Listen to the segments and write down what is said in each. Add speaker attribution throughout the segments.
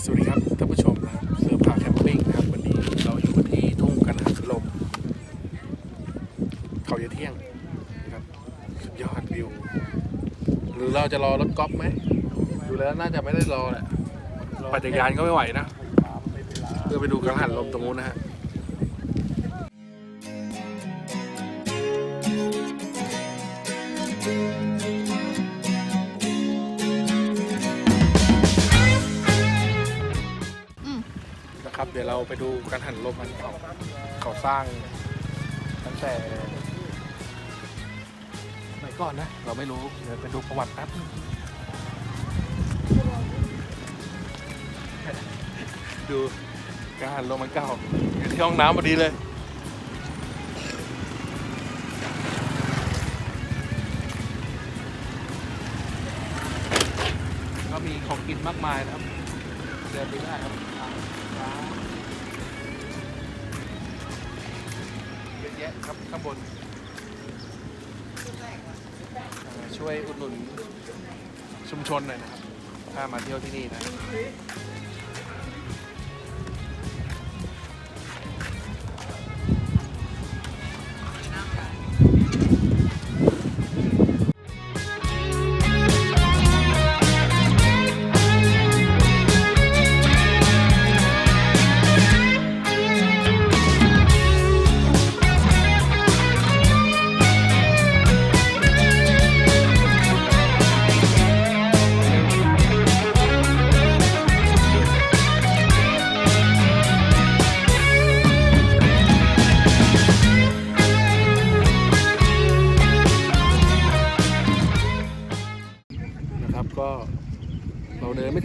Speaker 1: สวัสดีครับท่านผู้ชมนะเสื้อผ้าแคมปิ้งนะครับวันนี้เราอยู่ที่ทุ่งกันหันลมเขาเยเที่ยงครับสุดยอดวิว หรือเราจะรอรถก๊อฟไหมดูแล้วน่าจะไม่ได้รอแหละปั่นจักรยานก็ไม่ไหวนะเพื่อไปดูกังหันลมตรงนู้นนะฮะ ดี๋ยวเราไปดูกังหันลมกันเขาเขาสร้างตั้งแต่สมัยก่อนนะ เราไม่รู้เดี๋ยวไปดูประวัติแป๊บนึงดูกังหันลมมันเก่าอยู่ที่ห้องน้ำพอดีเลยก็มีของกินมากมายนะครับ เดินไปได้ครับ ยะแยะครับข้างบน ช่วยอุดหนุนชุมชนหน่อยนะครับ ถ้ามาเที่ยวที่นี่นะ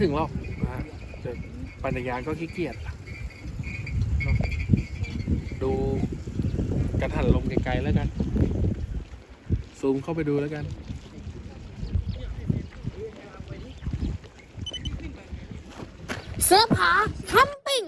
Speaker 1: ถึงหรอกนะฮะจะปั่นจักรยานก็ขี้เกียจเนอะดูกระถันลมไกลๆแล้วกัน ซูมเข้าไปดูแล้วกัน
Speaker 2: เสื้อผ้าแคมปิ้ง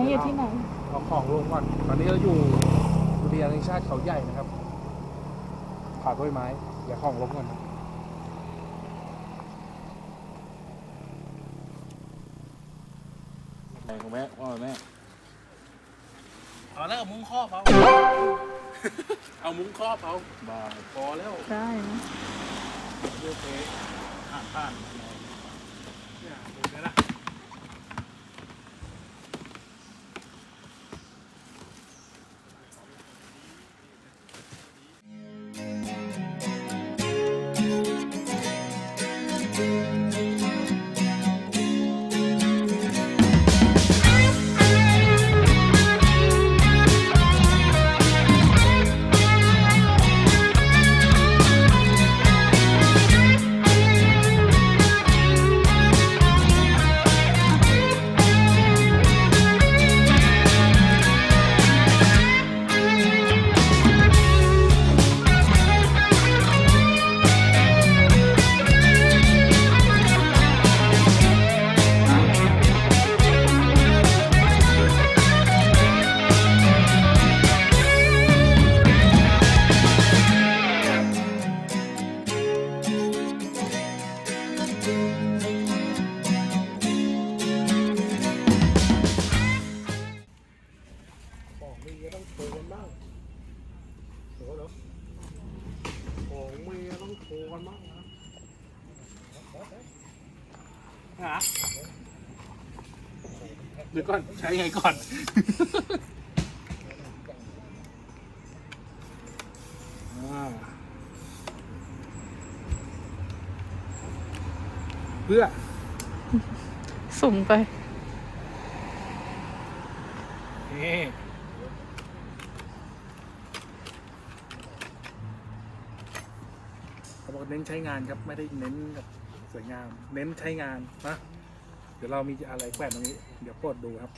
Speaker 3: นนี้อยู่ที่ไหน
Speaker 1: เอาของลงก่อน ตอนนี้เราอยู่อุทยานแห่งชาติเขาใหญ่นะครับผ่าต้นไม้เดี๋ยวของลงก่อนนะ
Speaker 4: แม่ของแม่ว่าไงแม่
Speaker 1: เอาแล้วเอามุ้งครอบเอาเอามุ้งครอบเอา
Speaker 4: บา
Speaker 1: พอแล้ว
Speaker 3: ได้นะ
Speaker 1: เลือกเองผ่านผ่าน เดี๋ยวก่อนใช้ไงก่อนอ่าเพื่อ
Speaker 3: สุ่มไป
Speaker 1: นี่ เขาบอกเน้นใช้งานครับ ไม่ได้เน้นแบบสวยงาม เน้นใช้งานนะ เดี๋ยวเรามีอะไรแขวนตรงนี้ เดี๋ยวโปรดดูครับ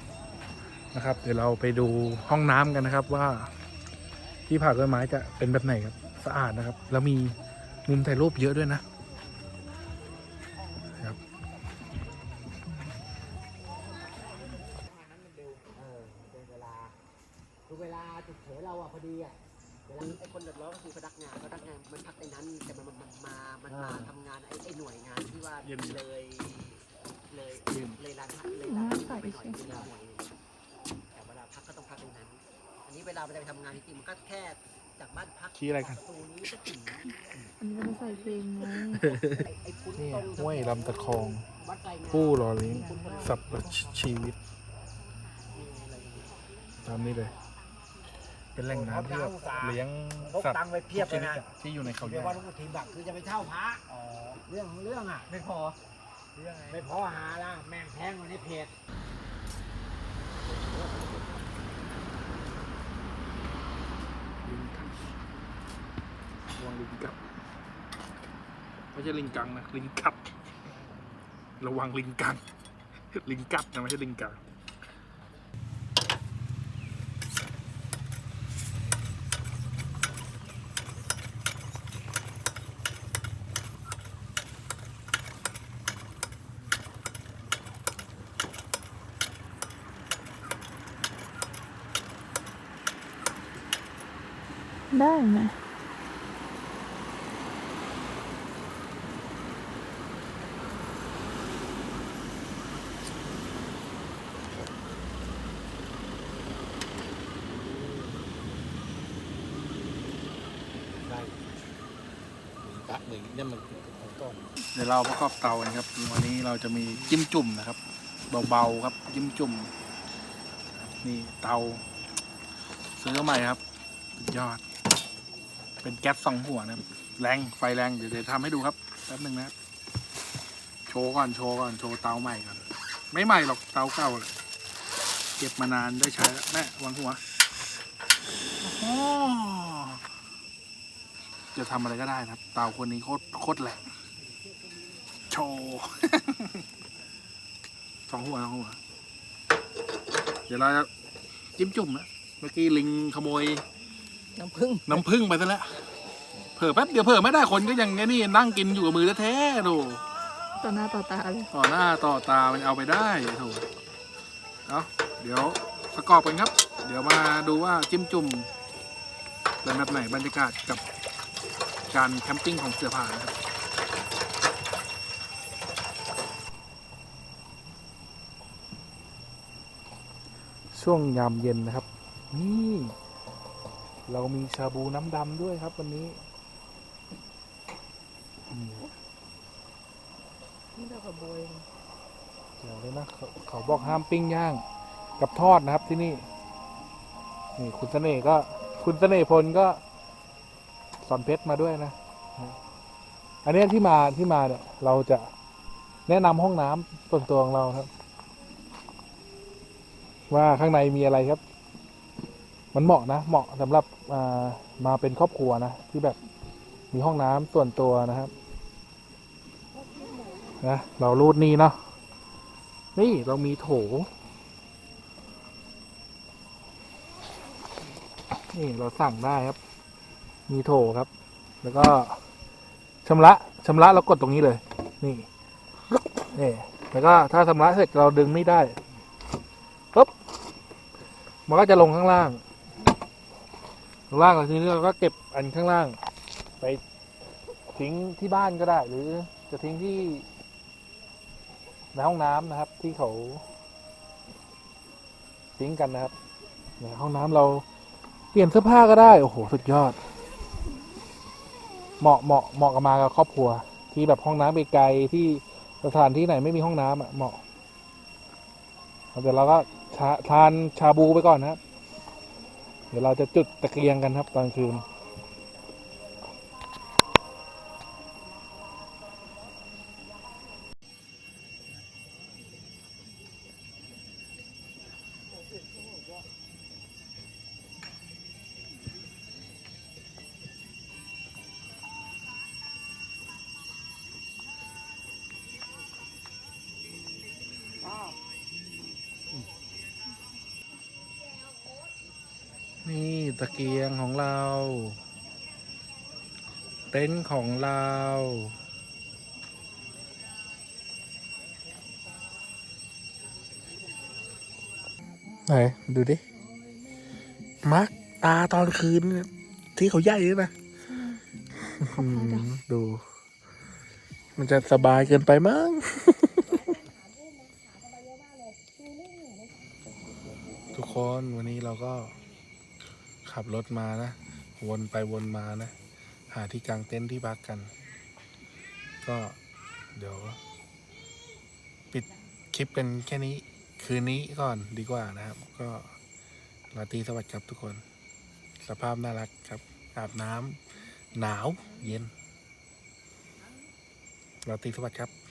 Speaker 1: นะครับ เดี๋ยวเราไปดูห้องน้ำกันนะครับว่า ที่ผ่าต้นไม้จะเป็นแบบไหนครับ สะอาดนะครับ แล้วมีมุมถ่ายรูปเยอะด้วยนะ
Speaker 4: มันก็แค่จากบ้านพัก
Speaker 1: ชี้อะไรกัน
Speaker 4: ประตูนี้ก็ถึง
Speaker 3: อันนี้ก็ไม่ใส่เพลงไง
Speaker 4: ไอ้ไอ้พุ้น
Speaker 1: นี่
Speaker 4: ตรง
Speaker 1: ห้วยลำตะคอง
Speaker 4: วัดไกลงาม
Speaker 1: ผู้หล่อเลี้ยงสัตว์ชีวิต
Speaker 4: อะไรอย่างเงี้ย
Speaker 1: ตามนี้เลย เป็นแหล่งน้ำที่แบบเลี้ยง
Speaker 4: พก
Speaker 1: สัตว์
Speaker 4: ตังค์ไว้เพียบเลยนะ
Speaker 1: ที่อยู่ในเขาให
Speaker 4: เรีย
Speaker 1: ญ่
Speaker 4: กว่าลูกทีมบักคือจะไปเช่าพระเรื่องของเรื่องอะ ไม่พอไม่พอหาละแม่งแพงกว่าในเพจ
Speaker 1: ลิงกังระวัง ลิงกัดไม่ใช่ลิงกังนะลิงกัด ระวังลิงกังลิงกัดนะไม่ใช่ลิงกัง
Speaker 3: ได้ไหม
Speaker 1: กะหนึ่งเนี่มันของต้นเดี๋ยวเราประกอบเตากันครับ วันนี้เราจะมีจิ้มจุ่มนะครับ เบาๆครับจิ้มจุ่ม นี่เตา ซื้อมาใหม่ครับสุดยอด เป็นแก๊สสองหัวนะครับแรงไฟแรงเดี๋ยวเดี๋ยวทำให้ดูครับแป๊บหนึ่งนะครับโชว์ก่อนโชว์ก่อนโชว์เตาใหม่ก่อนไม่ใหม่หรอกเตาเก่าแหละเก็บมานานได้ใช้แล้วแม่วางหัวอ๋อ จะทำอะไรก็ได้นะครับ เตาคนนี้โคตรโคตรแหลกโชว์สองหัวสองหัว เดี๋ยวเราจะจิ้มจุ่มนะเมื่อกี้ลิงขโมย
Speaker 4: น้ำผึ้ง
Speaker 1: น้ำผึ้งไปซะแล้วเผลอแป๊บเดียวเผลอไม่ได้คนก็ยังไงนี่นั่งกินอยู่กับมือแท้ๆดู
Speaker 3: ต่อหน้าต่อตาเลย
Speaker 1: ต่อหน้าต่อตามันเอาไปได้โถเอาเดี๋ยวประกอบกันครับ เดี๋ยวมาดูว่าจิ้มจุ่มเป็นแบบไหนบรรยากาศกับ การแคมปิ้งของเสือผ่านครับช่วงยามเย็นนะครับ นี่ เรามีชาบูน้ำดำด้วยครับวันนี้
Speaker 3: นี่เรากับโบย
Speaker 1: เดี๋ยวเลยนะเขาเขาบอกห้ามปิ้งย่าง กับทอดนะครับที่นี่ นี่คุณเสน่ห์ก็ คุณเสน่ห์พลก็ สอนเพชรมาด้วยนะ อันนี้ที่มาที่มาเนี่ย เราจะแนะนำห้องน้ำส่วนตัวของเราครับ ว่าข้างในมีอะไรครับ มันเหมาะนะ เหมาะสำหรับามาเป็นครอบครัวนะ ที่แบบมีห้องน้ำส่วนตัวนะครับนะเรารูดนี่เนาะนี่เรามีโถ นี่เราสั่งได้ครับ มีโถครับ แล้วก็ชำระชำระเรากดตรงนี้เลย นี่นี่แล้วก็ถ้าชำระเสร็จเราดึงนี่ได้ปุ๊บมันก็จะลงข้างล่างข้างล่างแล้วทีนี้เราก็เก็บอันข้างล่าง ไปทิ้งที่บ้านก็ได้ หรือจะทิ้งที่ในห้องน้ำนะครับ ที่เขาทิ้งกันนะครับในห้องน้ำเราเปลี่ยนเสื้อผ้าก็ได้ โอ้โห สุดยอด เหมาะเหมาะเหมาะกับมากับครอบครัว ที่แบบห้องน้ำไกลๆที่สถานที่ไหนไม่มีห้องน้ำอะเหมาะเดี๋ยวเราก็ทานชาบูไปก่อนนะครับ เดี๋ยวเราจะจุดตะเกียงกันครับตอนคืน นี่ตะเกียงของเรา เต็นท์ของเรา ไหน ดูดิ มาร์คตาตอนคืนเนี่ยที่เขาใหญ่เลยนะ
Speaker 3: ขอบคุณจ้ะ
Speaker 1: ดู มันจะสบายเกินไปมั้งทุกคนวันนี้เราก็ ขับรถมานะ วนไปวนมานะ หาที่กางเต็นท์ที่พักกัน ก็เดี๋ยว ปิดคลิปกันแค่นี้ คืนนี้ก่อนดีกว่านะครับ ก็ราตรีสวัสดิ์ครับทุกคน สภาพน่ารักครับ อาบน้ำหนาวเย็นราตรีสวัสดิ์ครับ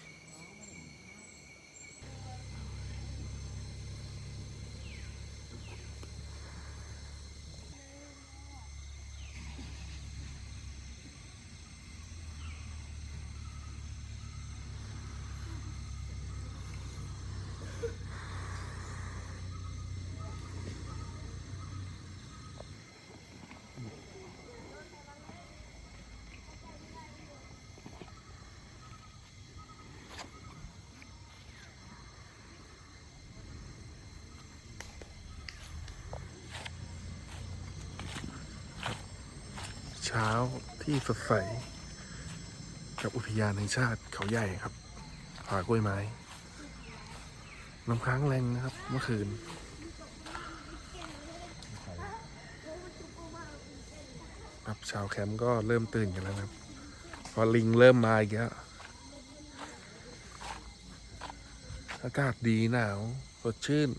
Speaker 1: เช้าที่สดใส กับอุทยานแห่งชาติเขาใหญ่ครับผากล้วยไม้น้ำค้างแรงนะครับ เมื่อคืน ครับชาวแคมป์ก็เริ่มตื่นกันแล้วนะครับ พอลิงเริ่มมาอีกแล้วอากาศดีหนาวสดชื่น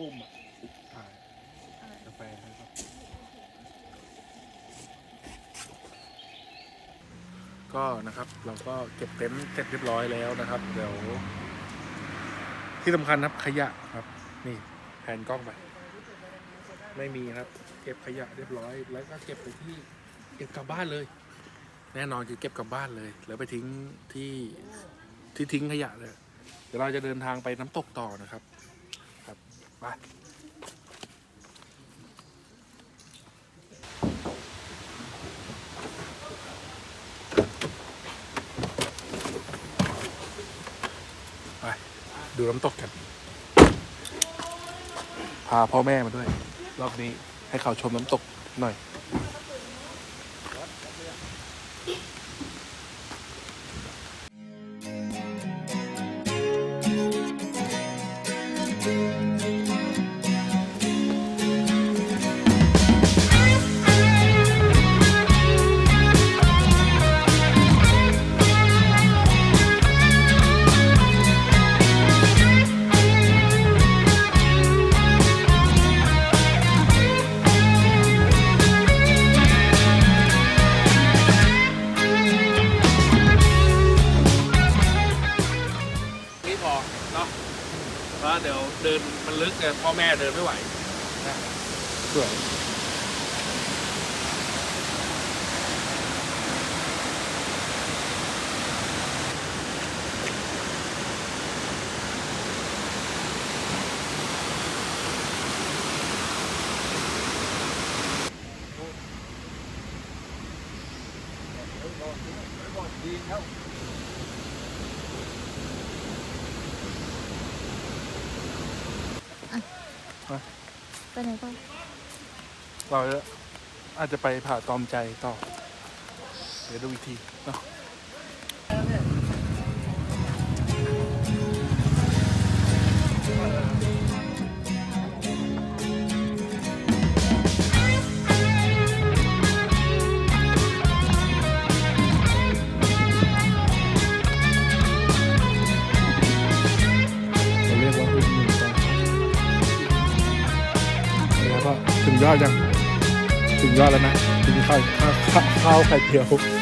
Speaker 1: สามมุมอะถ่ากาแฟให้ครับก็นะครับเราก็เก็บเต็นท์เสร็จเรียบร้อยแล้วนะครับ เดี๋ยว ที่สำคัญครับขยะครับ นี่แผนกล้องไปไม่มีครับ เก็บขยะเรียบร้อย แล้วก็เก็บไปที่เก็บกลับบ้านเลย แน่นอนคือเก็บกลับบ้านเลย แล้วไปทิ้งที่ที่ทิ้งขยะเลยเดี๋ยวเราจะเดินทางไปน้ำตกต่อนะครับ ไปไป ดูน้ำตกกัน พาพ่อแม่มาด้วย รอบนี้ให้เขาชมน้ำตกหน่อย นไม่ไหว
Speaker 3: ไปไหนต่อ
Speaker 1: เราจะอาจจะไปผ่าตอมใจต่อ เดี๋ยวดูอีกที ก็ถึงยอดยังถึงยอดแล้วนะกินข้าวข้าวข้าวไข่เจียว